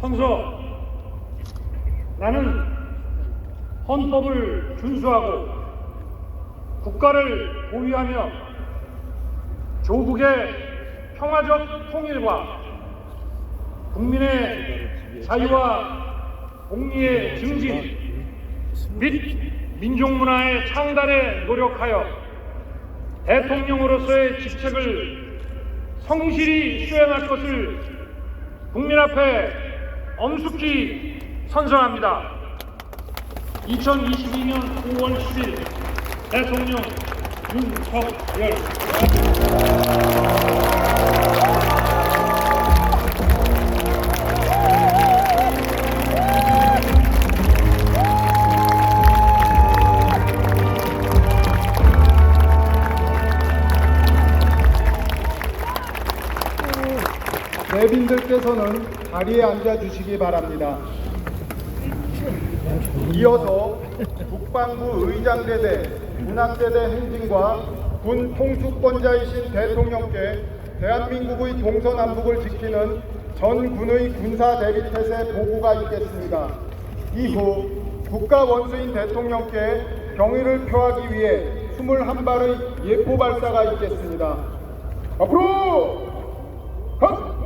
성서 나는 헌법을 준수하고 국가를 보위하며 조국의 평화적 통일과 국민의 자유와 공리의 증진 및 민족문화의 창달에 노력하여 대통령으로서의 직책을 성실히 수행할 것을 국민 앞에 엄숙히 선서합니다. 2022년 5월 10일 대통령 윤석열 내빈들께서는 자리에 앉아 주시기 바랍니다. 이어서 국방부 의장대대, 문학대대 행진과 군 통수권자이신 대통령께 대한민국의 동서남북을 지키는 전 군의 군사 대비태세 보고가 있겠습니다. 이후 국가 원수인 대통령께 경의를 표하기 위해 21발의 예포 발사가 있겠습니다. 앞으로! 컷!